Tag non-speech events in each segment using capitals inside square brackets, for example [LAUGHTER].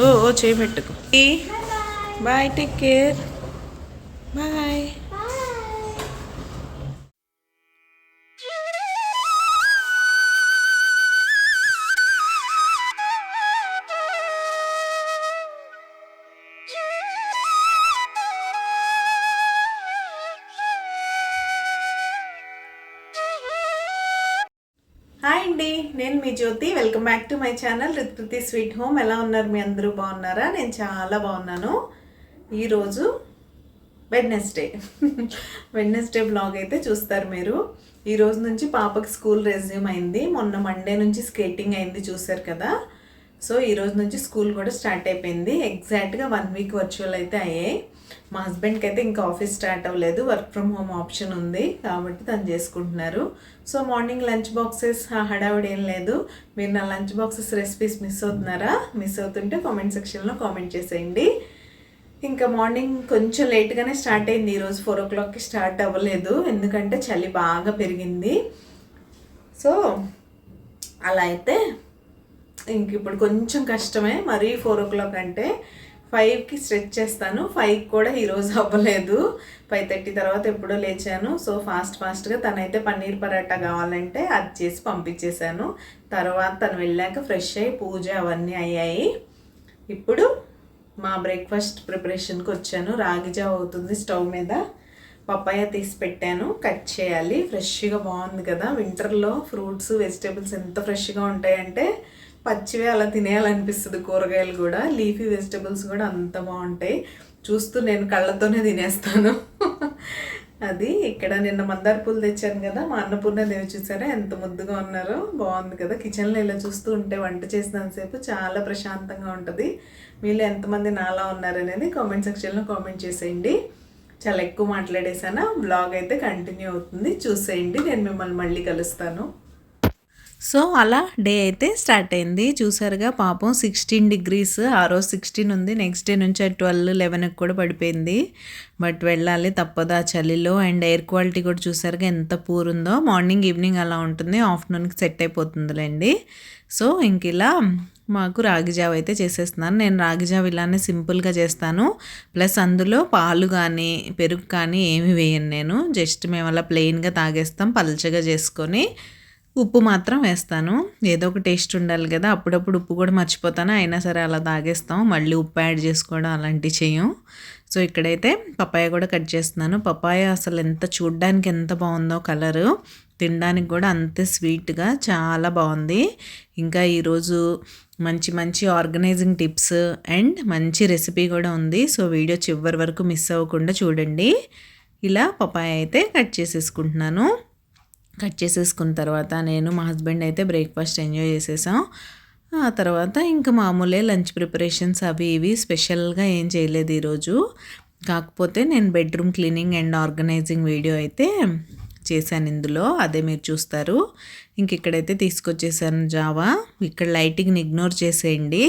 ఓ ఓ చేయి పెట్టుకో. Bye take care అండి. నేను మీ Jyothi. Welcome back to my channel రిత్ప్రతి sweet home ఎలా ఉన్నారు? మీ అందరూ బాగున్నారా? నేను చాలా బాగున్నాను. ఈరోజు వెడ్నెస్డే వెడ్నెస్డే బ్లాగ్ అయితే చూస్తారు మీరు. ఈ రోజు నుంచి పాపకి స్కూల్ రెజ్యూమ్ అయింది. మొన్న మండే నుంచి స్కేటింగ్ అయింది చూసారు కదా. సో ఈ రోజు నుంచి స్కూల్ కూడా స్టార్ట్ అయిపోయింది. ఎగ్జాక్ట్గా వన్ వీక్ వర్చువల్ అయితే అయ్యాయి. మా హస్బెండ్కి అయితే ఇంకా ఆఫీస్ స్టార్ట్ అవ్వలేదు వర్క్ ఫ్రమ్ హోమ్ ఆప్షన్ ఉంది కాబట్టి తను చేసుకుంటున్నారు. సో మార్నింగ్ లంచ్ బాక్సెస్ హడావిడి ఏం లేదు. మీరు నా లంచ్ బాక్సెస్ రెసిపీస్ మిస్ అవుతున్నారా? మిస్ అవుతుంటే కామెంట్ సెక్షన్లో కామెంట్ చేసేయండి. ఇంకా మార్నింగ్ కొంచెం లేట్గానే స్టార్ట్ అయింది. ఈరోజు ఫోర్ ఓ క్లాక్కి స్టార్ట్ అవ్వలేదు. ఎందుకంటే చలి బాగా పెరిగింది. సో అలా అయితే ఇంక ఇప్పుడు కొంచెం కష్టమే. మరీ ఫోర్ ఓ క్లాక్ అంటే ఫైవ్కి స్ట్రెచ్ చేస్తాను. ఫైవ్ కూడా ఈరోజు అవ్వలేదు. ఫైవ్ థర్టీ తర్వాత ఎప్పుడో లేచాను. సో ఫాస్ట్ ఫాస్ట్గా తనైతే పన్నీర్ పరాటా కావాలంటే అది చేసి పంపించేశాను. తర్వాత తను వెళ్ళాక ఫ్రెష్ అయ్యి పూజ అవన్నీ అయ్యాయి. ఇప్పుడు మా బ్రేక్ఫాస్ట్ ప్రిపరేషన్కి వచ్చాను. రాగి జావ అవుతుంది స్టవ్ మీద. పప్పాయ తీసి పెట్టాను. కట్ చేయాలి. ఫ్రెష్గా బాగుంది కదా. వింటర్లో ఫ్రూట్స్ వెజిటేబుల్స్ ఎంత ఫ్రెష్గా ఉంటాయంటే పచ్చివే అలా తినేయాలనిపిస్తుంది కూరగాయలు కూడా. లీఫీ వెజిటేబుల్స్ కూడా అంత బాగుంటాయి. చూస్తూ నేను కళ్ళతోనే తినేస్తాను. అది ఇక్కడ నిన్న మందార పూలు తెచ్చాను కదా మా అన్నపూర్ణ దేవి చూసారా? ఎంత ముద్దుగా ఉన్నారో. బాగుంది కదా. కిచెన్లో ఇలా చూస్తూ ఉంటే వంట చేసినంతసేపు చాలా ప్రశాంతంగా ఉంటుంది. మీలో ఎంతమంది నాలా ఉన్నారనేది కామెంట్ సెక్షన్లో కామెంట్ చేసేయండి. చాలా ఎక్కువ మాట్లాడేసానా బ్లాగ్ అయితే కంటిన్యూ అవుతుంది. చూసేయండి. నేను మిమ్మల్ని మళ్ళీ కలుస్తాను. సో అలా డే అయితే స్టార్ట్ అయింది. చూసారుగా పాపం సిక్స్టీన్ డిగ్రీస్ ఆ రోజు సిక్స్టీన్ ఉంది. నెక్స్ట్ డే నుంచి ట్వెల్వ్ లెవెన్కి కూడా పడిపోయింది. బట్ వెళ్ళాలి తప్పదు ఆ చలిలో. అండ్ ఎయిర్ క్వాలిటీ కూడా చూసారుగా ఎంత పూర్ ఉందో. మార్నింగ్ ఈవినింగ్ అలా ఉంటుంది. ఆఫ్టర్నూన్కి సెట్ అయిపోతుందిలేండి. సో ఇంక ఇలా మాకు రాగి జావ అయితే చేసేస్తున్నాను. నేను రాగి జావ ఇలానే సింపుల్గా చేస్తాను. ప్లస్ అందులో పాలు కానీ పెరుగు కానీ ఏమి వేయను నేను. జస్ట్ మేము అలా ప్లెయిన్గా తాగేస్తాం పల్చగా చేసుకొని. ఉప్పు మాత్రం వేస్తాను. ఏదో ఒక టేస్ట్ ఉండాలి కదా అప్పుడప్పుడు ఉప్పు కూడా మర్చిపోతాను. అయినా సరే అలా తాగేస్తాం. మళ్ళీ ఉప్పు యాడ్ చేసుకోవడం అలాంటివి చేయం సో ఇక్కడైతే పపాయ కూడా కట్ చేస్తున్నాను. పపాయ అసలు ఎంత చూడ్డానికి ఎంత బాగుందో కలరు. తినడానికి కూడా అంతే స్వీట్గా చాలా బాగుంది. ఇంకా ఈరోజు మంచి మంచి ఆర్గనైజింగ్ టిప్స్ అండ్ మంచి రెసిపీ కూడా ఉంది. సో వీడియో చివరి వరకు మిస్ అవ్వకుండా చూడండి. ఇలా పపాయ అయితే కట్ చేసేసుకుంటున్నాను. కట్ చేసేసుకున్న తర్వాత నేను మా హస్బెండ్ అయితే బ్రేక్ఫాస్ట్ ఎంజాయ్ చేసేసాం. ఆ తర్వాత ఇంకా మామూలే లంచ్ ప్రిపరేషన్స్ అవి ఇవి స్పెషల్గా ఏం చేయలేదు ఈరోజు. కాకపోతే నేను bedroom cleaning and organising video అయితే చేశాను ఇందులో. అదే మీరు చూస్తారు. ఇంక ఇక్కడైతే తీసుకొచ్చేసాను జావా. ఇక్కడ లైటింగ్ని ఇగ్నోర్ చేసేయండి.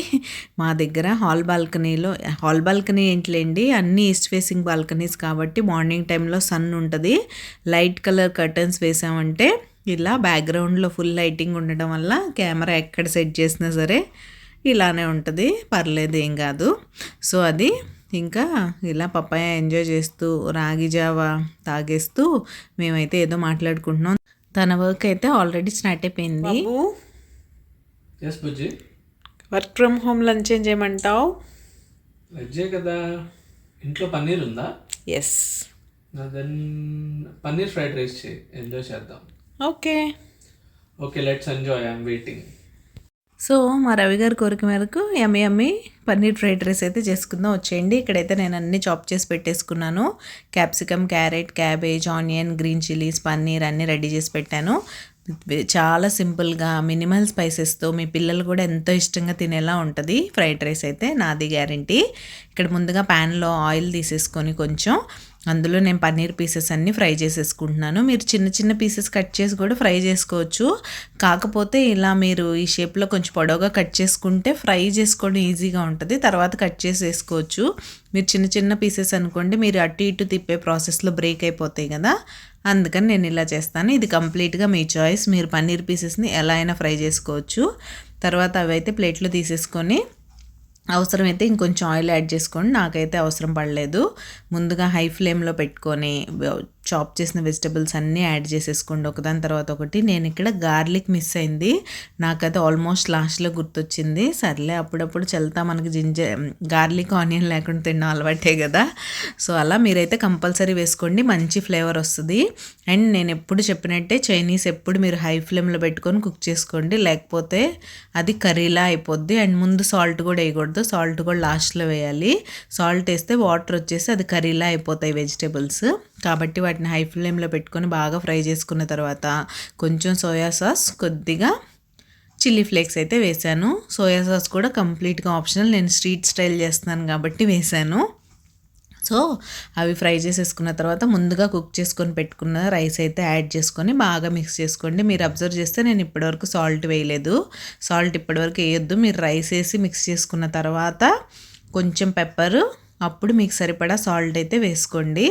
మా దగ్గర హాల్ బాల్కనీలో హాల్ బాల్కనీ ఏంటిలేండి? అన్ని ఈస్ట్ ఫేసింగ్ బాల్కనీస్ కాబట్టి మార్నింగ్ టైంలో సన్ ఉంటుంది. లైట్ కలర్ కర్టన్స్ వేసామంటే ఇలా బ్యాక్గ్రౌండ్లో ఫుల్ లైటింగ్ ఉండడం వల్ల కెమెరా ఎక్కడ సెట్ చేసినా సరే ఇలానే ఉంటుంది. పర్లేదు ఏం కాదు. సో అది ఇంకా ఇలా పప్పాయ ఎంజాయ్ చేస్తూ రాగి జావా తాగేస్తూ మేమైతే ఏదో మాట్లాడుకుంటున్నాం. తన వర్క్ అయితే ఆల్రెడీ స్టార్ట్ అయిపోయింది. ఎస్ బుజ్జి. వర్క్ ఫ్రమ్ హోమ్ లంచ్ ఏం చేయమంటావు? వెజ్జే కదా. ఇంట్లో పన్నీర్ ఉందా? Yes then paneer fried rice చేయి ఎంజాయ్ చేద్దాం. Okay okay let's enjoy I'm waiting so మా రవి గారి కోరిక మేరకు ఎమ్మె ఎమ్మె పన్నీర్ ఫ్రైడ్ రైస్ అయితే చేసుకుందాం వచ్చేయండి. ఇక్కడైతే నేను అన్ని చాప్ చేసి పెట్టేసుకున్నాను. Capsicum carrot cabbage onion green chillies paneer అన్నీ రెడీ చేసి పెట్టాను. చాలా సింపుల్గా మినిమల్ స్పైసెస్తో మీ పిల్లలు కూడా ఎంతో ఇష్టంగా తినేలా ఉంటుంది ఫ్రైడ్ రైస్ అయితే నాది గ్యారంటీ. ఇక్కడ ముందుగా ప్యాన్లో ఆయిల్ తీసేసుకొని కొంచెం అందులో నేను పన్నీర్ పీసెస్ అన్నీ ఫ్రై చేసేసుకుంటున్నాను. మీరు చిన్న చిన్న పీసెస్ కట్ చేసి కూడా ఫ్రై చేసుకోవచ్చు. కాకపోతే ఇలా మీరు ఈ షేప్లో కొంచెం పొడవుగా కట్ చేసుకుంటే ఫ్రై చేసుకోవడం ఈజీగా ఉంటుంది. తర్వాత కట్ చేసేసుకోవచ్చు. మీరు చిన్న చిన్న పీసెస్ అనుకోండి మీరు అటు ఇటు తిప్పే ప్రాసెస్లో బ్రేక్ అయిపోతాయి కదా. అందుకని నేను ఇలా చేస్తాను. ఇది కంప్లీట్గా మీ చాయిస్. మీరు పన్నీర్ పీసెస్ని ఎలా అయినా ఫ్రై చేసుకోవచ్చు. తర్వాత అవి అయితే ప్లేట్లో తీసేసుకొని అవసరమైతే ఇంకొంచెం ఆయిల్ యాడ్ చేసుకోండి. నాకైతే అవసరం పడలేదు. ముందుగా హై ఫ్లేమ్లో పెట్టుకొని చాప్ చేసిన వెజిటబుల్స్ అన్నీ యాడ్ చేసేసుకోండి. ఒకదాని తర్వాత ఒకటి. నేను ఇక్కడ గార్లిక్ మిస్ అయింది. నాకైతే ఆల్మోస్ట్ లాస్ట్లో గుర్తొచ్చింది. సర్లే అప్పుడప్పుడు చల్తా మనకి జింజర్ గార్లిక్ ఆనియన్ లేకుండా తినడం అలవాటే కదా. సో అలా మీరైతే కంపల్సరీ వేసుకోండి. మంచి ఫ్లేవర్ వస్తుంది. అండ్ నేను ఎప్పుడు చెప్పినట్టే చైనీస్ ఎప్పుడు మీరు హై ఫ్లేమ్లో పెట్టుకొని కుక్ చేసుకోండి. లేకపోతే అది కర్రీలా అయిపోద్ది. అండ్ ముందు సాల్ట్ కూడా వేయకూడదు. సాల్ట్ కూడా లాస్ట్లో వేయాలి. సాల్ట్ వేస్తే వాటర్ వచ్చేసి అది కర్రీలా అయిపోతాయి వెజిటేబుల్స్ కాబట్టి వాటిని హై ఫ్లేమ్లో పెట్టుకొని బాగా ఫ్రై చేసుకున్న తర్వాత కొంచెం సోయా సాస్ కొద్దిగా చిల్లీ ఫ్లేక్స్ అయితే వేశాను సోయా సాస్ కూడా కంప్లీట్గా ఆప్షనల్. నేను స్ట్రీట్ స్టైల్ చేస్తున్నాను కాబట్టి వేశాను సో అవి ఫ్రై చేసేసుకున్న తర్వాత ముందుగా కుక్ చేసుకొని పెట్టుకున్న రైస్ అయితే యాడ్ చేసుకొని బాగా మిక్స్ చేసుకోండి. మీరు అబ్జర్వ్ చేస్తే నేను ఇప్పటివరకు సాల్ట్ వేయలేదు. సాల్ట్ ఇప్పటివరకు వేయొద్దు. మీరు రైస్ వేసి మిక్స్ చేసుకున్న తర్వాత కొంచెం పెప్పరు అప్పుడు మీకు సరిపడా సాల్ట్ అయితే వేసుకోండి.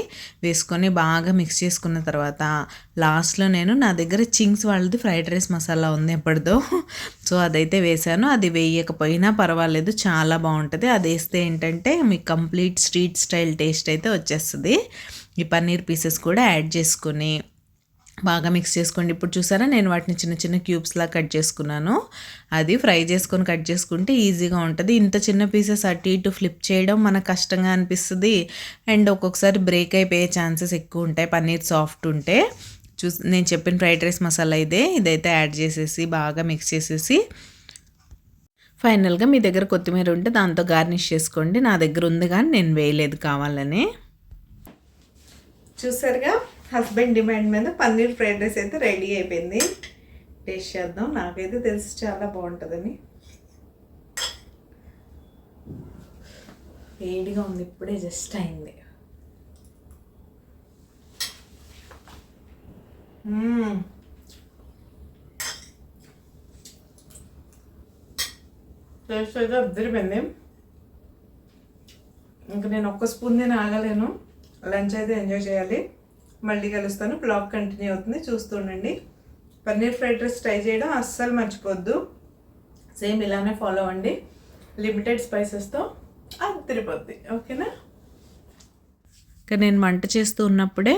వేసుకొని బాగా మిక్స్ చేసుకున్న తర్వాత లాస్ట్లో నేను నా దగ్గర చింగ్స్ వాళ్ళది ఫ్రైడ్ రైస్ మసాలా ఉంది ఎప్పటిదో. సో అదైతే వేసాను అది వేయకపోయినా పర్వాలేదు చాలా బాగుంటుంది. అది వేస్తే ఏంటంటే మీకు కంప్లీట్ స్ట్రీట్ స్టైల్ టేస్ట్ అయితే వచ్చేస్తుంది. ఈ పన్నీర్ పీసెస్ కూడా యాడ్ చేసుకుని బాగా మిక్స్ చేసుకోండి. ఇప్పుడు చూసారా నేను వాటిని చిన్న చిన్న క్యూబ్స్లా కట్ చేసుకున్నాను. అది ఫ్రై చేసుకొని కట్ చేసుకుంటే ఈజీగా ఉంటుంది. ఇంత చిన్న పీసెస్ అటు ఇటు ఫ్లిప్ చేయడం మనకు కష్టంగా అనిపిస్తుంది. అండ్ ఒక్కొక్కసారి బ్రేక్ అయిపోయే ఛాన్సెస్ ఎక్కువ ఉంటాయి. పన్నీర్ సాఫ్ట్ ఉంటే చూ నేను చెప్పిన ఫ్రైడ్ రైస్ మసాలా ఇదే. ఇదైతే యాడ్ చేసేసి బాగా మిక్స్ చేసేసి ఫైనల్గా మీ దగ్గర కొత్తిమీర ఉంటే దాంతో గార్నిష్ చేసుకోండి. నా దగ్గర ఉంది కానీ నేను వేయలేదు కావాలని. చూసారుగా? హస్బెండ్ డిమాండ్ మీద పన్నీర్ ఫ్రైడ్ రైస్ అయితే రెడీ అయిపోయింది. టేస్ట్ చేద్దాం. నాకైతే తెలిసి చాలా బాగుంటుందని. వేడిగా ఉంది. ఇప్పుడే జస్ట్ అయింది. టేస్ట్ అయితే అద్దరిపోయింది. ఇంకా నేను ఒక్క స్పూన్ నేను ఆగలేను. లంచ్ అయితే ఎంజాయ్ చేయాలి. మళ్ళీ కలుస్తాను. బ్లాగ్ కంటిన్యూ అవుతుంది. చూస్తూ ఉండండి. పన్నీర్ ఫ్రైడ్ రైస్ ట్రై చేయడం అస్సలు మర్చిపోద్దు. సేమ్ ఇలానే ఫాలో అవ్వండి లిమిటెడ్ స్పైసెస్తో తిరుపతి ఓకేనా ఇక నేను వంట చేస్తూ ఉన్నప్పుడే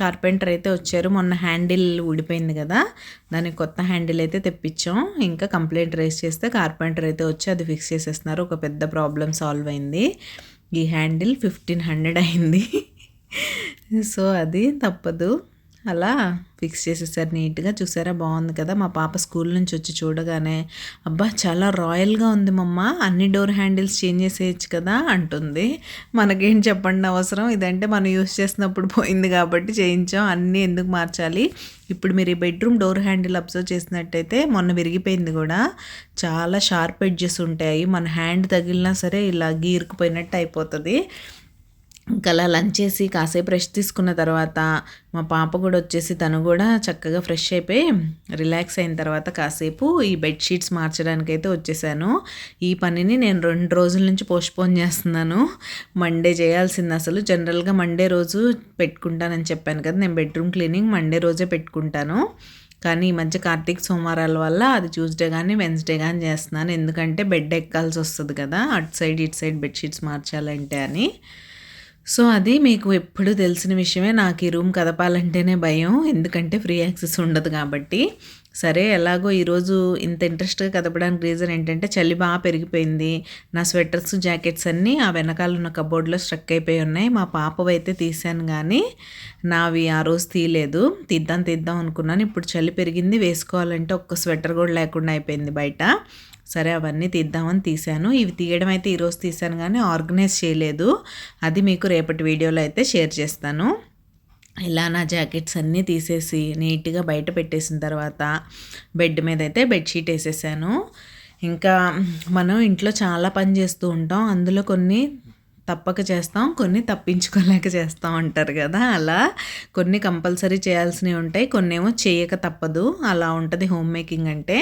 కార్పెంటర్ అయితే వచ్చారు. మొన్న హ్యాండిల్ ఊడిపోయింది కదా. దానికి కొత్త హ్యాండిల్ అయితే తెప్పించాం. ఇంకా కంప్లైంట్ రేస్ చేస్తే కార్పెంటర్ అయితే వచ్చి అది ఫిక్స్ చేసేస్తున్నారు. ఒక పెద్ద ప్రాబ్లం సాల్వ్ అయింది. ఈ హ్యాండిల్ ఫిఫ్టీన్ హండ్రెడ్ అయింది. సో అది తప్పదు. అలా ఫిక్స్ చేసేసారు నీట్గా. చూసారా? బాగుంది కదా? మా పాప స్కూల్ నుంచి వచ్చి చూడగానే అబ్బా చాలా రాయల్గా ఉంది మమ్మ. అన్ని డోర్ హ్యాండిల్స్ చేంజ్ చేసేయచ్చు కదా? అంటుంది. మనకేం చెప్పండి అవసరం? ఇదంటే మనం యూస్ చేసినప్పుడు పోయింది కాబట్టి చేయించాం. అన్నీ ఎందుకు మార్చాలి? ఇప్పుడు మీరు ఈ బెడ్రూమ్ డోర్ హ్యాండిల్ అబ్జర్వ్ చేసినట్టయితే మొన్న విరిగిపోయింది కూడా. చాలా షార్ప్ ఎడ్జెస్ ఉంటాయి. మన హ్యాండ్ తగిలినా సరే ఇలా గీరుకుపోయినట్టు అయిపోతుంది. ఇంకా అలా లంచ్ చేసి కాసేపు రెస్ట్ తీసుకున్న తర్వాత మా పాప కూడా వచ్చేసి తను కూడా చక్కగా ఫ్రెష్ అయిపోయి రిలాక్స్ అయిన తర్వాత కాసేపు ఈ బెడ్షీట్స్ మార్చడానికైతే వచ్చేసాను. ఈ పనిని నేను రెండు రోజుల నుంచి పోస్ట్పోన్ చేస్తున్నాను. మండే చేయాల్సింది అసలు. జనరల్గా మండే రోజు పెట్టుకుంటానని చెప్పాను కదా. నేను బెడ్రూమ్ క్లీనింగ్ మండే రోజే పెట్టుకుంటాను. కానీ ఈ మధ్య కార్తీక సోమవారాల వల్ల అది ట్యూస్డే కానీ వెన్స్డే కానీ చేస్తున్నాను. ఎందుకంటే బెడ్ ఎక్కాల్సి వస్తుంది కదా. అటు సైడ్ ఇటు సైడ్ బెడ్షీట్స్ మార్చాలంటే అని. సో అది మీకు ఎప్పుడు తెలిసిన విషయమే. నాకు ఈ రూమ్ కదపాలంటేనే భయం. ఎందుకంటే ఫ్రీ యాక్సెస్ ఉండదు కాబట్టి. సరే ఎలాగో ఈరోజు ఇంత ఇంట్రెస్ట్గా కదపడానికి రీజన్ ఏంటంటే చలి బాగా పెరిగిపోయింది. నా స్వెటర్స్ జాకెట్స్ అన్నీ ఆ వెనకాల ఉన్న కబోర్డ్లో స్ట్రక్ అయిపోయి ఉన్నాయి. మా పాపవైతే తీసాను కానీ నావి ఆ రోజు తీయలేదు. తీద్దాం తీద్దాం అనుకున్నాను. ఇప్పుడు చలి పెరిగింది. వేసుకోవాలంటే ఒక్క స్వెటర్ కూడా లేకుండా అయిపోయింది బయట. సరే అవన్నీ తీద్దామని తీశాను. ఇవి తీయడం అయితే ఈరోజు తీశాను కానీ ఆర్గనైజ్ చేయలేదు. అది మీకు రేపటి వీడియోలో అయితే షేర్ చేస్తాను. ఇలా నా జాకెట్స్ అన్నీ తీసేసి నీట్గా బయట పెట్టేసిన తర్వాత బెడ్ మీద అయితే బెడ్షీట్ వేసేసాను. ఇంకా మనం ఇంట్లో చాలా పని చేస్తూ ఉంటాం. అందులో కొన్ని తప్పక చేస్తాం కొన్ని తప్పించుకోలేక చేస్తాం అంటారు కదా అలా కొన్ని కంపల్సరీ చేయాల్సినవి ఉంటాయి కొన్ని ఏమో చేయక తప్పదు అలా ఉంటుంది హోమ్ మేకింగ్ అంటే.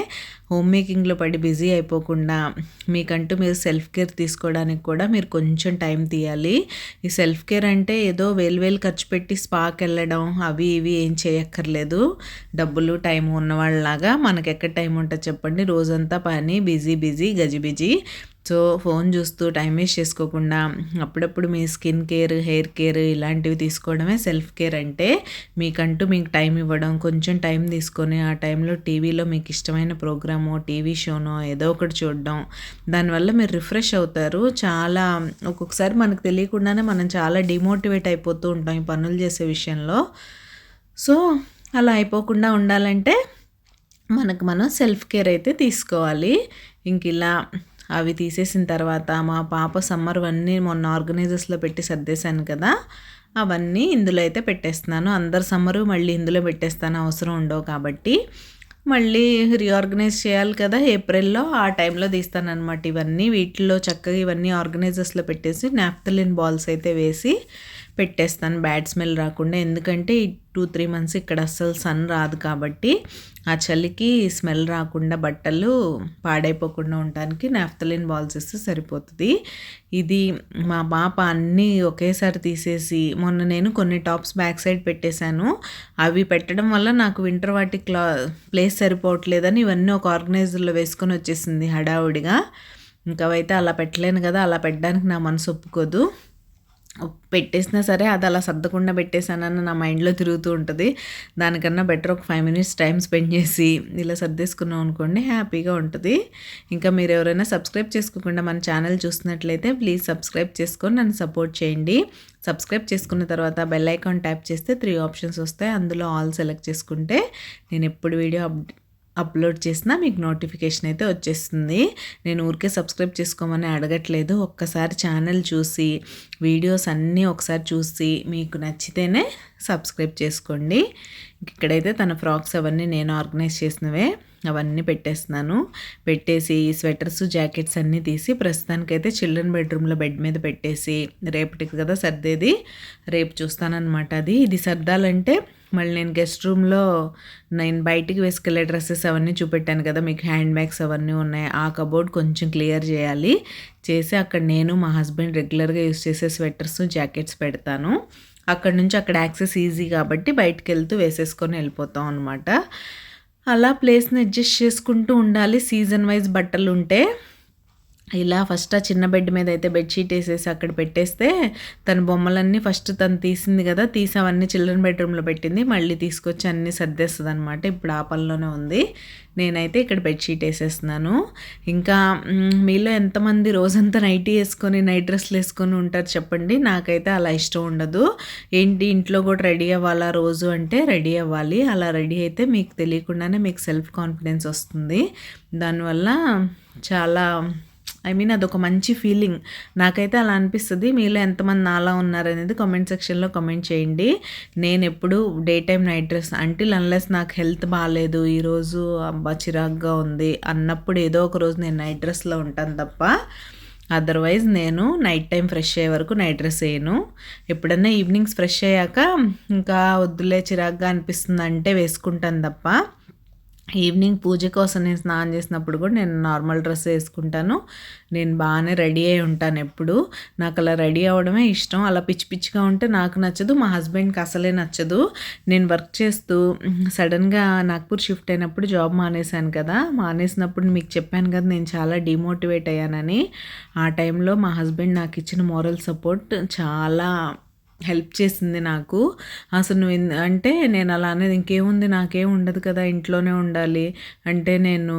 హోమ్ మేకింగ్లో పడి బిజీ అయిపోకుండా మీకంటూ మీరు సెల్ఫ్ కేర్ తీసుకోవడానికి కూడా మీరు కొంచెం టైం తీయాలి. ఈ సెల్ఫ్ కేర్ అంటే ఏదో వేలు వేలు ఖర్చు పెట్టి స్పాకి వెళ్ళడం అవి ఇవి ఏం చేయక్కర్లేదు. డబ్బులు టైం ఉన్నవాళ్ళలాగా మనకి ఎక్కడ టైం ఉంటుంది చెప్పండి రోజంతా పని బిజీ బిజీ గజిబిజీ. సో ఫోన్ చూస్తూ టైం వేస్ట్ చేసుకోకుండా అప్పుడప్పుడు మీ స్కిన్ కేర్ హెయిర్ కేర్ ఇలాంటివి తీసుకోవడమే సెల్ఫ్ కేర్ అంటే మీకంటూ మీకు టైం ఇవ్వడం కొంచెం టైం తీసుకొని ఆ టైంలో టీవీలో మీకు ఇష్టమైన ప్రోగ్రామో టీవీ షోనో ఏదో ఒకటి చూడడం. దానివల్ల మీరు రిఫ్రెష్ అవుతారు. చాలా ఒక్కొక్కసారి మనకు తెలియకుండానే మనం చాలా డిమోటివేట్ అయిపోతూ ఉంటాం ఈ పనులు చేసే విషయంలో. సో అలా అయిపోకుండా ఉండాలంటే మనకు మనం సెల్ఫ్ కేర్ అయితే తీసుకోవాలి. ఇంక ఇలా అవి తీసేసిన తర్వాత మా పాప సమ్మర్ అన్నీ మొన్న ఆర్గనైజర్స్లో పెట్టి సర్దేశాను కదా అవన్నీ ఇందులో అయితే పెట్టేస్తున్నాను. అందరు సమ్మరు మళ్ళీ ఇందులో పెట్టేస్తాను అవసరం ఉండవు కాబట్టి. మళ్ళీ రీఆర్గనైజ్ చేయాలి కదా ఏప్రిల్లో ఆ టైంలో తీస్తాను అనమాట ఇవన్నీ. వీటిలో చక్కగా ఇవన్నీ ఆర్గనైజర్స్లో పెట్టేసి నాప్తలిన్ బాల్స్ అయితే వేసి పెట్టేస్తాను. బ్యాడ్ స్మెల్ రాకుండా. ఎందుకంటే ఈ టూ త్రీ మంత్స్ ఇక్కడ అస్సలు సన్ రాదు కాబట్టి ఆ చలికి స్మెల్ రాకుండా బట్టలు పాడైపోకుండా ఉండడానికి నాఫ్తలిన్ బాల్స్ ఇస్తే సరిపోతుంది. ఇది మా పాప అన్నీ ఒకేసారి తీసేసి మొన్న నేను కొన్ని టాప్స్ బ్యాక్ సైడ్ పెట్టేశాను. అవి పెట్టడం వల్ల నాకు వింటర్ వాటి క్లా ప్లేస్ సరిపోవట్లేదని ఇవన్నీ ఒక ఆర్గనైజర్లో వేసుకొని వచ్చేసింది హడావుడిగా. ఇంకా అయితే అలా పెట్టలేను కదా అలా పెట్టడానికి నా మనసు ఒప్పుకోదు. పెట్టేసినా సరే అది అలా సర్దకుండా పెట్టేశానని నా మైండ్లో తిరుగుతూ ఉంటుంది. దానికన్నా బెటర్ ఒక ఫైవ్ మినిట్స్ టైం స్పెండ్ చేసి ఇలా సర్దేసుకున్నాం అనుకోండి హ్యాపీగా ఉంటుంది. ఇంకా మీరు ఎవరైనా సబ్స్క్రైబ్ చేసుకోకుండా మన ఛానల్ చూస్తున్నట్లయితే ప్లీజ్ సబ్స్క్రైబ్ చేసుకొని నన్ను సపోర్ట్ చేయండి. సబ్స్క్రైబ్ చేసుకున్న తర్వాత బెల్ ఐకాన్ ట్యాప్ చేస్తే త్రీ ఆప్షన్స్ వస్తాయి. అందులో ఆల్ సెలెక్ట్ చేసుకుంటే నేను ఎప్పుడు వీడియో అప్ అప్లోడ్ చేసినా మీకు నోటిఫికేషన్ అయితే వచ్చేస్తుంది. నేను ఊరికే సబ్స్క్రైబ్ చేసుకోమని అడగట్లేదు. ఒక్కసారి ఛానల్ చూసి వీడియోస్ అన్నీ ఒకసారి చూసి మీకు నచ్చితేనే సబ్స్క్రైబ్ చేసుకోండి. ఇక్కడైతే తన ఫ్రాక్స్ అవన్నీ నేను ఆర్గనైజ్ చేసినవే. అవన్నీ పెట్టేస్తున్నాను. పెట్టేసి స్వెటర్స్ జాకెట్స్ అన్నీ తీసి ప్రస్తుతానికైతే చిల్డ్రన్ బెడ్రూమ్లో బెడ్ మీద పెట్టేసి రేపటికి కదా సర్దేది. రేపు చూస్తానన్నమాట అది. ఇది సర్దాలంటే మళ్ళీ నేను గెస్ట్ రూమ్లో నేను బయటికి వేసుకెళ్ళే డ్రెస్సెస్ అవన్నీ చూపెట్టాను కదా మీకు హ్యాండ్ బ్యాగ్స్ అవన్నీ ఉన్నాయి. ఆ కబోర్డ్ కొంచెం క్లియర్ చేయాలి. చేసి అక్కడ నేను మా హస్బెండ్ రెగ్యులర్గా యూస్ చేసే స్వెటర్స్ జాకెట్స్ పెడతాను. అక్కడ నుంచి అక్కడ యాక్సెస్ ఈజీ కాబట్టి బయటకు వెళ్తూ వేసేసుకొని వెళ్ళిపోతాం అనమాట అలా ప్లేస్ని అడ్జస్ట్ చేసుకుంటూ ఉండాలి. సీజన్ వైజ్ బట్టలు ఉంటే ఇలా ఫస్ట్ ఆ చిన్న బెడ్ మీద అయితే బెడ్షీట్ వేసేసి అక్కడ పెట్టేస్తే తన బొమ్మలన్నీ ఫస్ట్ తను తీసింది కదా తీసి అవన్నీ చిల్డ్రన్ బెడ్రూమ్లో పెట్టింది. మళ్ళీ తీసుకొచ్చి అన్నీ సర్దేస్తుంది అనమాట ఇప్పుడు ఆ పనిలోనే ఉంది. నేనైతే ఇక్కడ బెడ్షీట్ వేసేస్తున్నాను. ఇంకా మీలో ఎంతమంది రోజంతా నైటీ వేసుకొని నైట్ డ్రెస్లు వేసుకొని ఉంటారు చెప్పండి. నాకైతే అలా ఇష్టం ఉండదు. ఏంటి ఇంట్లో కూడా రెడీ అవ్వాలా రోజు అంటే రెడీ అవ్వాలి. అలా రెడీ అయితే మీకు తెలియకుండానే మీకు సెల్ఫ్ కాన్ఫిడెన్స్ వస్తుంది. దానివల్ల చాలా ఐ మీన్ అదొక మంచి ఫీలింగ్ నాకైతే అలా అనిపిస్తుంది. మీలో ఎంతమంది నాలా ఉన్నారనేది కామెంట్ సెక్షన్లో కామెంట్ చేయండి. నేను ఎప్పుడు day time night dress until unless నాకు హెల్త్ బాగాలేదు ఈరోజు అబ్బా చిరాగ్గా ఉంది అన్నప్పుడు ఏదో ఒక రోజు నేను నైట్ డ్రెస్లో ఉంటాను తప్ప అదర్వైజ్ నేను నైట్ టైం ఫ్రెష్ అయ్యే వరకు నైట్ డ్రెస్ వేయను. ఎప్పుడన్నా ఈవినింగ్స్ ఫ్రెష్ అయ్యాక ఇంకా వద్దులే చిరాగ్గా అనిపిస్తుంది అంటే వేసుకుంటాను తప్ప ఈవినింగ్ పూజ కోసం నేను స్నానం చేసినప్పుడు కూడా నేను నార్మల్ డ్రెస్ వేసుకుంటాను. నేను బాగానే రెడీ అయి ఉంటాను ఎప్పుడు. నాకు అలా రెడీ అవ్వడమే ఇష్టం. అలా పిచ్చి పిచ్చిగా ఉంటే నాకు నచ్చదు. మా హస్బెండ్కి అసలే నచ్చదు. నేను వర్క్ చేస్తూ సడన్గా నాగ్పూర్ షిఫ్ట్ అయినప్పుడు జాబ్ మానేశాను కదా. మానేసినప్పుడు మీకు చెప్పాను కదా నేను చాలా డిమోటివేట్ అయ్యానని. ఆ టైంలో మా హస్బెండ్ నాకు ఇచ్చిన మోరల్ సపోర్ట్ చాలా హెల్ప్ చేసింది నాకు. అసలు నువ్వు అంటే నేను అలా అనేది ఇంకేముంది నాకేం ఉండదు కదా ఇంట్లోనే ఉండాలి. అంటే నేను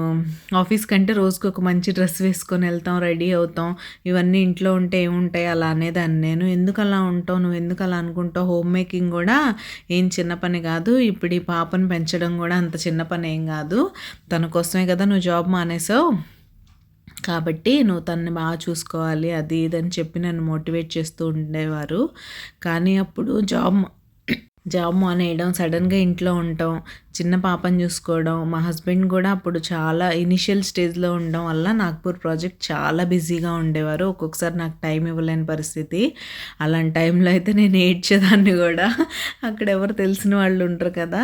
ఆఫీస్ కంటే రోజుకి ఒక మంచి డ్రెస్ వేసుకొని వెళ్తాం రెడీ అవుతాం. ఇవన్నీ ఇంట్లో ఉంటే ఏముంటాయి అలా అనేదాన్ని నేను ఎందుకు అలా ఉంటావు? నువ్వు ఎందుకు అలా అనుకుంటావు? హోమ్ మేకింగ్ కూడా ఏం చిన్న పని కాదు. ఇప్పుడు ఈ పాపను పెంచడం కూడా అంత చిన్న పని ఏం కాదు. తన కోసమే కదా నువ్వు జాబ్ మానేసావు. కాబట్టి నువ్వు తనని బాగా చూసుకోవాలి అది ఇది అని చెప్పి నన్ను మోటివేట్ చేస్తూ ఉండేవారు. కానీ అప్పుడు జాబ్ జాబ్ మానేయడం సడన్గా ఇంట్లో ఉండటం చిన్న పాపని చూసుకోవడం మా హస్బెండ్ కూడా అప్పుడు చాలా ఇనిషియల్ స్టేజ్లో ఉండడం వల్ల నాగ్పూర్ ప్రాజెక్ట్ చాలా బిజీగా ఉండేవారు. ఒక్కొక్కసారి నాకు టైం ఇవ్వలేని పరిస్థితి. అలాంటి టైంలో అయితే నేను ఏడ్చేదాన్ని కూడా. అక్కడ ఎవరు తెలిసిన వాళ్ళు ఉంటారు కదా.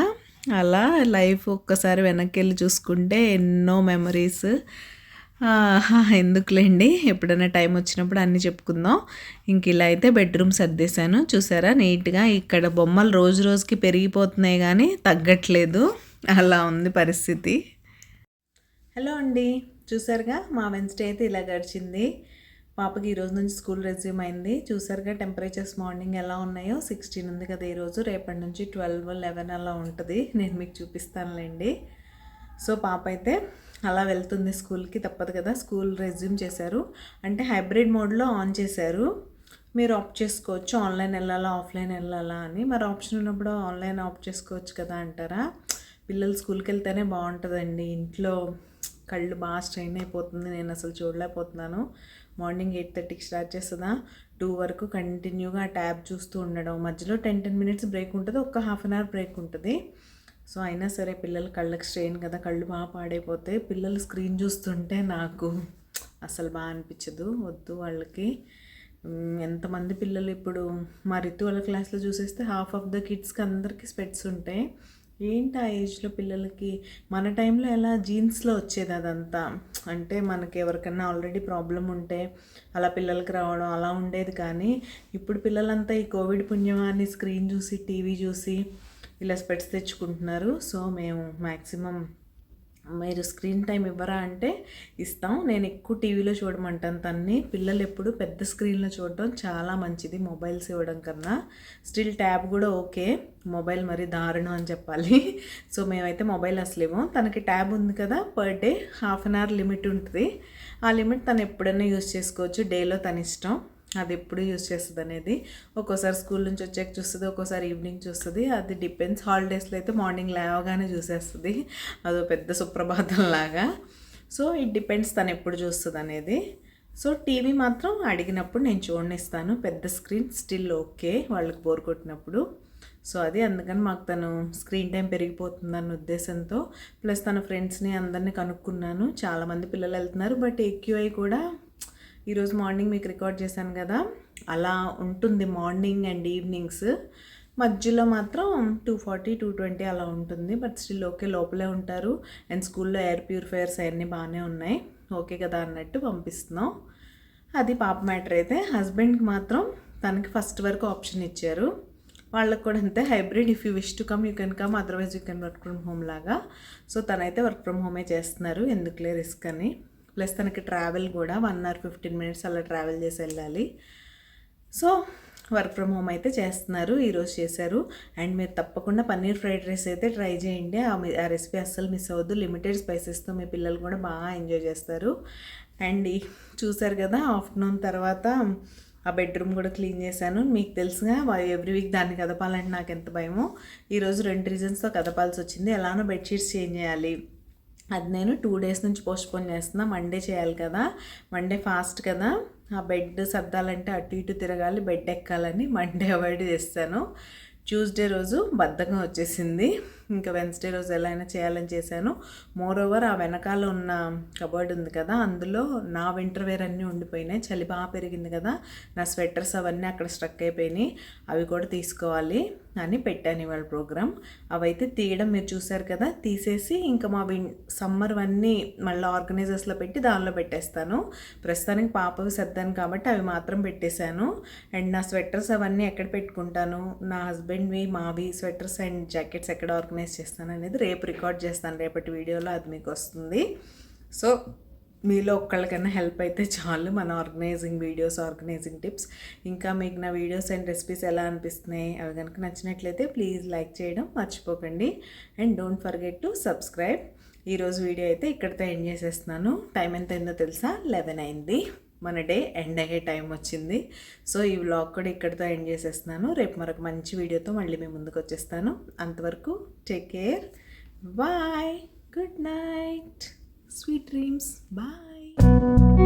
అలా లైఫ్ ఒక్కసారి వెనక్కి వెళ్ళి చూసుకుంటే ఎన్నో మెమరీస్ ఎందుకులేండి? ఎప్పుడైనా టైం వచ్చినప్పుడు అన్నీ చెప్పుకుందాం. ఇంక ఇలా అయితే బెడ్రూమ్ సర్దేశాను. చూసారా? నీట్గా ఇక్కడ బొమ్మలు రోజు రోజుకి పెరిగిపోతున్నాయి కానీ తగ్గట్లేదు. అలా ఉంది పరిస్థితి. హలో అండి. చూసారుగా? మా వెన్స్డే అయితే ఇలా గడిచింది. పాపకి ఈరోజు నుంచి స్కూల్ రెజ్యూమ్ అయింది. చూసారుగా? టెంపరేచర్స్ మార్నింగ్ ఎలా ఉన్నాయో? సిక్స్టీన్ ఉంది కదా ఈరోజు రేపటి నుంచి ట్వెల్వ్ లెవెన్ అలా ఉంటుంది. నేను మీకు చూపిస్తానులేండి. సో పాప అయితే అలా వెళ్తుంది స్కూల్కి తప్పదు కదా. స్కూల్ రెజ్యూమ్ చేశారు. అంటే హైబ్రిడ్ మోడ్లో ఆన్ చేశారు. మీరు ఆఫ్ చేసుకోవచ్చు. ఆన్లైన్ వెళ్ళాలా ఆఫ్లైన్ వెళ్ళాలా అని. మరి ఆప్షన్ ఉన్నప్పుడు ఆన్లైన్ ఆఫ్ చేసుకోవచ్చు కదా అంటారా? పిల్లలు స్కూల్కి వెళ్తేనే బాగుంటుందండి. ఇంట్లో కళ్ళు బాగా స్ట్రెయిన్ అయిపోతుంది. నేను అసలు చూడలేకపోతున్నాను. మార్నింగ్ ఎయిట్ థర్టీకి స్టార్ట్ చేస్తుందా? టూ వరకు కంటిన్యూగా ఆ ట్యాబ్ చూస్తూ ఉండడం. మధ్యలో టెన్ టెన్ మినిట్స్ బ్రేక్ ఉంటుంది. ఒక హాఫ్ అన్ అవర్ బ్రేక్ ఉంటుంది. సో అయినా సరే పిల్లలు కళ్ళకి స్ట్రెయిన్ కదా కళ్ళు బాగా పాడైపోతే పిల్లలు స్క్రీన్ చూస్తుంటే నాకు అసలు బాగా అనిపించదు వద్దు వాళ్ళకి. ఎంతమంది పిల్లలు ఇప్పుడు మా రితు వాళ్ళ క్లాస్లో చూసేస్తే హాఫ్ ఆఫ్ ద కిడ్స్కి అందరికీ స్పెట్స్ ఉంటాయి. ఏంటి ఆ ఏజ్లో పిల్లలకి? మన టైంలో ఎలా జీన్స్లో వచ్చేది అదంతా? అంటే మనకి ఎవరికన్నా ఆల్రెడీ ప్రాబ్లం ఉంటే అలా పిల్లలకి రావడం అలా ఉండేది కానీ ఇప్పుడు పిల్లలంతా ఈ కోవిడ్ పుణ్యమాన్ని స్క్రీన్ చూసి టీవీ చూసి ఇలా స్పెట్స్ తెచ్చుకుంటున్నారు. సో మేము మ్యాక్సిమం మీరు స్క్రీన్ టైం ఇవ్వరా అంటే ఇస్తాం. నేను ఎక్కువ టీవీలో చూడమంటాను తన్ని. పిల్లలు ఎప్పుడు పెద్ద స్క్రీన్లో చూడడం చాలా మంచిది. మొబైల్స్ ఇవ్వడం కన్నా. స్టిల్ ట్యాబ్ కూడా ఓకే. మొబైల్ మరి దారుణం అని చెప్పాలి. [LAUGHS] సో మేమైతే మొబైల్ అసలు ఇవ్వం. తనకి ట్యాబ్ ఉంది కదా per day half an hour limit ఉంటుంది. ఆ లిమిట్ తను ఎప్పుడైనా యూస్ చేసుకోవచ్చు. డేలో తన ఇష్టం అది ఎప్పుడు యూస్ చేస్తుంది అనేది. ఒక్కోసారి స్కూల్ నుంచి వచ్చాక చూస్తుంది ఒక్కోసారి ఈవినింగ్ చూస్తుంది. అది డిపెండ్స్ హాలిడేస్లో అయితే మార్నింగ్ లేవగానే చూసేస్తుంది. అదో పెద్ద సుప్రభాతం లాగా. సో ఇట్ డిపెండ్స్ తను ఎప్పుడు చూస్తుంది అనేది. సో టీవీ మాత్రం అడిగినప్పుడు నేను చూడనిస్తాను. పెద్ద స్క్రీన్ స్టిల్ ఓకే వాళ్ళకి బోర్ కొట్టినప్పుడు. సో అది అందుకని మాకు తను స్క్రీన్ టైం పెరిగిపోతుందన్న ఉద్దేశంతో. ప్లస్ తన ఫ్రెండ్స్ని అందరినీ కనుక్కున్నాను. చాలామంది పిల్లలు వెళ్తున్నారు బట్ ఎక్కువై కూడా ఈరోజు మార్నింగ్ మీకు రికార్డ్ చేశాను కదా. అలా ఉంటుంది మార్నింగ్ అండ్ ఈవినింగ్స్. మధ్యలో మాత్రం టూ ఫార్టీ టూ ట్వంటీ అలా ఉంటుంది. బట్ స్టిల్ ఓకే లోపలే ఉంటారు. అండ్ స్కూల్లో ఎయిర్ ప్యూరిఫైయర్స్ అవన్నీ బాగానే ఉన్నాయి. ఓకే కదా అన్నట్టు పంపిస్తున్నాం. అది పాప మ్యాటర్ అయితే. హస్బెండ్కి మాత్రం తనకి ఫస్ట్ వరకు ఆప్షన్ ఇచ్చారు. వాళ్ళకి కూడా అంతే. Hybrid. If you wish to come you can come. Otherwise you can work from home లాగా. సో తనైతే వర్క్ ఫ్రమ్ హోమే చేస్తున్నారు. ఎందుకులే రిస్క్ అని. ప్లస్ తనకి ట్రావెల్ కూడా వన్ అవర్ ఫిఫ్టీన్ మినిట్స్ అలా ట్రావెల్ చేసి వెళ్ళాలి. సో వర్క్ ఫ్రమ్ హోమ్ అయితే చేస్తున్నారు ఈరోజు చేశారు. అండ్ మీరు తప్పకుండా పన్నీర్ ఫ్రైడ్ రైస్ అయితే ట్రై చేయండి. ఆ మీ- రెసిపీ అస్సలు మిస్ అవ్వద్దు. లిమిటెడ్ స్పైసెస్తో మీ పిల్లలు కూడా బాగా ఎంజాయ్ చేస్తారు. అండ్ చూసారు కదా ఆఫ్టర్నూన్ తర్వాత ఆ బెడ్రూమ్ కూడా క్లీన్ చేశాను. మీకు తెలుసుగా ఎవ్రీ వీక్ దాన్ని కదపాలంటే నాకు ఎంత భయమో. ఈరోజు రెండు రీజన్స్తో కదపాల్సి వచ్చింది. ఎలానో బెడ్షీట్స్ చేంజ్ చేయాలి. అది నేను టూ డేస్ నుంచి పోస్ట్పోన్ చేస్తున్నా. మండే చేయాలి కదా. మండే ఫాస్ట్ కదా. ఆ బెడ్ సర్దాలంటే అటు ఇటు తిరగాలి బెడ్ ఎక్కాలని మండే [LAUGHS] అవాయిడ్ చేస్తాను. ట్యూస్డే రోజు బద్ధకం వచ్చేసింది. ఇంకా వెన్స్డే రోజు ఎలా అయినా చేయాలని చేశాను. మోర్ ఓవర్ ఆ వెనకాల ఉన్న కబర్డ్ ఉంది కదా అందులో నా వింటర్ వేర్ అన్నీ ఉండిపోయినాయి. చలి బాగా పెరిగింది కదా నా స్వెటర్స్ అవన్నీ అక్కడ స్ట్రక్ అయిపోయినాయి. అవి కూడా తీసుకోవాలి అని పెట్టాను ఇవాళ ప్రోగ్రామ్ అవైతే తీయడం మీరు చూసారు కదా తీసేసి ఇంకా మా విన్ సమ్మర్ అన్నీ మళ్ళీ ఆర్గనైజర్స్లో పెట్టి దానిలో పెట్టేస్తాను. ప్రస్తుతానికి పాపవి సర్దాను కాబట్టి అవి మాత్రం పెట్టేశాను. అండ్ నా స్వెటర్స్ అవన్నీ ఎక్కడ పెట్టుకుంటాను? నా హస్బెండ్వి మావి స్వెటర్స్ అండ్ జాకెట్స్ ఎక్కడ ఆర్గనైజ్ చేస్తాను అనేది రేపు రికార్డ్ చేస్తాను రేపటి వీడియోలో అది మీకు వస్తుంది. సో మీలో ఒక్కళ్ళకైనా హెల్ప్ అయితే చాలు మన ఆర్గనైజింగ్ వీడియోస్ ఆర్గనైజింగ్ టిప్స్ ఇంకా మీకు నా వీడియోస్ అండ్ రెసిపీస్ ఎలా అనిపిస్తున్నాయి అవి కనుక నచ్చినట్లయితే ప్లీజ్ లైక్ చేయడం మర్చిపోకండి. And don't forget to subscribe ఈరోజు వీడియో అయితే ఇక్కడితో ఎండ్ చేసేస్తున్నాను. టైం ఎంత అయిందో తెలుసా? లెవెన్ అయింది. మన డే ఎండ్ అయ్యే టైం వచ్చింది. సో ఈ వ్లాగ్ కూడా ఇక్కడితో ఎండ్ చేసేస్తున్నాను. రేపు మరొక మంచి వీడియోతో మళ్ళీ మేము ముందుకు వచ్చేస్తాను. అంతవరకు take care. Bye. Good night. Sweet dreams. Bye.